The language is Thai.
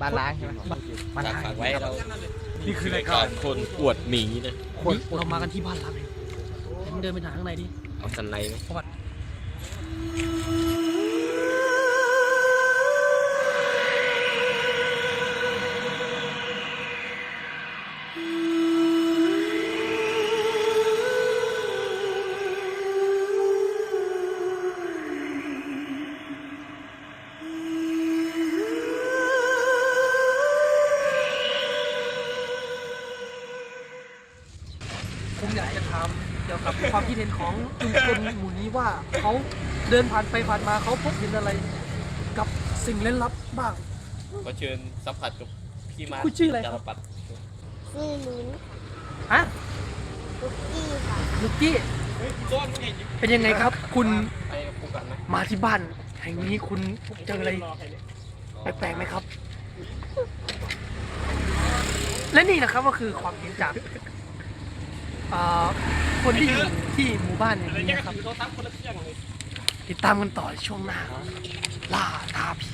บ้านล้างใช่ไหมบ้านฝากล้างฝากไว้เรานี่คือรายกาการรคนอวดหมีนะคนเรามากันที่บ้านล้างเองเดินไปทางข้างในดิเอาสันในไหม ผมอยากจะถามเกี่ยวกับความคิดเห็นของชุมชนหมู่นี้ว่าเขาเดินผ่านไปผ่านมาเขาพบเห็นอะไร กับสิ่งเล่นลับบ้าง ก็เชิญสัมผัสกับพี่มาร์คุณชื่ออะไรครับ จารปัดชื่อลุ้นฮะคุกกี้ค่ะลูกกี้เป็นยังไงครับ คุณไปกับกูกันไหมมาที่บ้านแห่งนี้คุณเจออะไรแปลกๆไหมครับ และนี่นะครับก็คือความเห็นจาก เอ่อคนที่อยู่ที่หมู่บ้านแห่งนี้นะครับติดตามกันต่อในช่วงหน้าครับล่าท้าผี